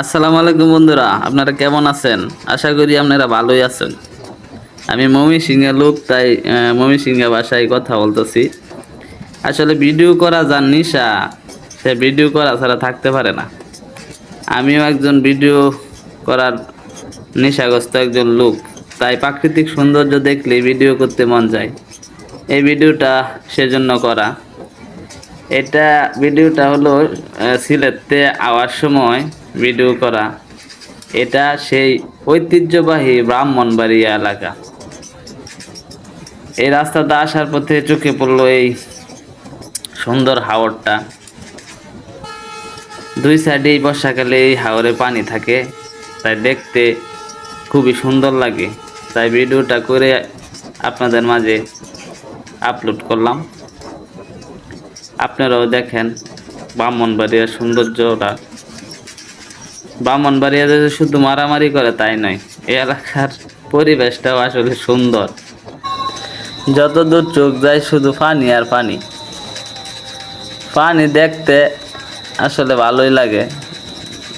আসসালামু আলাইকুম বন্ধুরা, আপনারা কেমন আছেন? আশা করি আপনারা ভালোই আছেন। আমি মমি সিংহে লোক, তাই মমি সিংহে ভাষায় কথা বলতেছি। আসলে ভিডিও করা যার নিশা, সে ভিডিও করা ছাড়া থাকতে পারে না। আমিও একজন ভিডিও করার নেশাগ্রস্ত একজন লোক, তাই প্রাকৃতিক সৌন্দর্য দেখলে ভিডিও করতে মন যায়। এই ভিডিওটা সেজন্য করা। এটা ভিডিওটা হলো সিলেটতে আওয়ার সময় ভিডিও করা। এটা সেই ঐতিহ্যবাহী ব্রাহ্মণবাড়িয়া এলাকা। এই রাস্তাটা আসার পথে চোখে পড়ল এই সুন্দর হাওরটা। দুই সাইডে বর্ষাকালে এই হাওরে পানি থাকে, তাই দেখতে খুবই সুন্দর লাগে। তাই ভিডিওটা করে আপনাদের মাঝে আপলোড করলাম। আপনারাও দেখেন ব্রাহ্মণবাড়িয়ার সৌন্দর্যটা। ব্রাহ্মণবাড়িয়া যে শুধু মারামারি করে তাই নয়, এই এলাকার পরিবেশটাও আসলে সুন্দর। যত দূর চোখ যায় শুধু পানি আর পানি। পানি দেখতে আসলে ভালোই লাগে।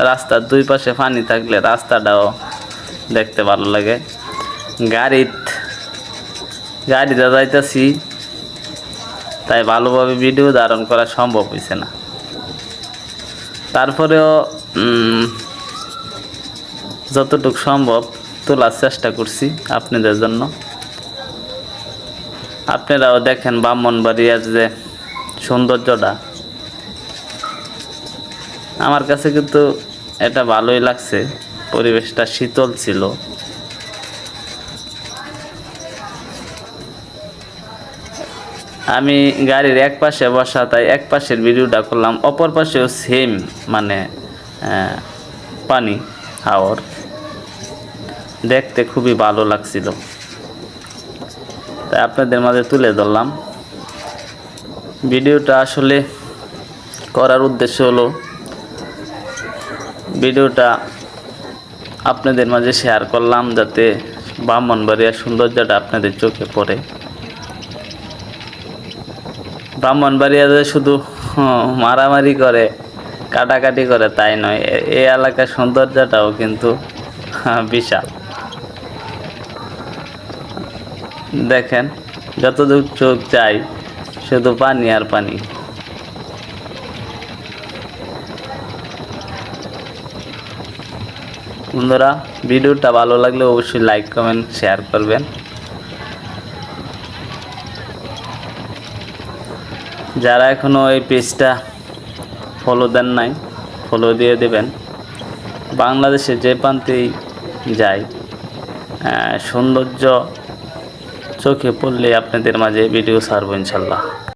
রাস্তার দুই পাশে পানি থাকলে রাস্তাটাও দেখতে ভালো লাগে। গাড়িত গাড়িতে যাইতেছি তাই ভালোভাবে ভিডিও ধারণ করা সম্ভব হয়েছে না। তারপরেও যতটুকু সম্ভব তোলার চেষ্টা করছি আপনাদের জন্য। আপনারাও দেখেন ব্রাহ্মণবাড়িয়ার যে সৌন্দর্যটা। আমার কাছে কিন্তু এটা ভালোই লাগছে, পরিবেশটা শীতল ছিল। আমি গাড়ির এক পাশে বসা, তাই এক পাশের ভিডিওটা করলাম, অপর পাশেও সেম মানে পানি, হাওর। দেখতে খুবই ভালো লাগছিল। তাই আপনাদের মাঝে তুলে ধরলাম। ভিডিওটা আসলে করার উদ্দেশ্য হলো, ভিডিওটা আপনাদের মাঝে শেয়ার করলাম, যাতে ব্রাহ্মণবাড়িয়ার সৌন্দর্যটা আপনাদের চোখে পড়ে। ব্রাহ্মণবাড়িয়াতে শুধু মারামারি করে কাটাকাটি করে তাই নয়। এই এলাকার সৌন্দর্যটাও কিন্তু হ্যাঁ, বিশাল। দেখেন যতদূর চোখ যায় শুধু পানি আর পানি। বন্ধুরা ভিডিওটা ভালো লাগলে অবশ্যই লাইক কমেন্ট শেয়ার করবেন। যারা এখনও এই পেজটা ফলো দেন নাই ফলো দিয়ে দেবেন। বাংলাদেশে যে প্রান্তেই যাই সৌন্দর্য চোখে পড়লে আপনাদের মাঝে ভিডিও ছাড়বো ইনশাল্লাহ।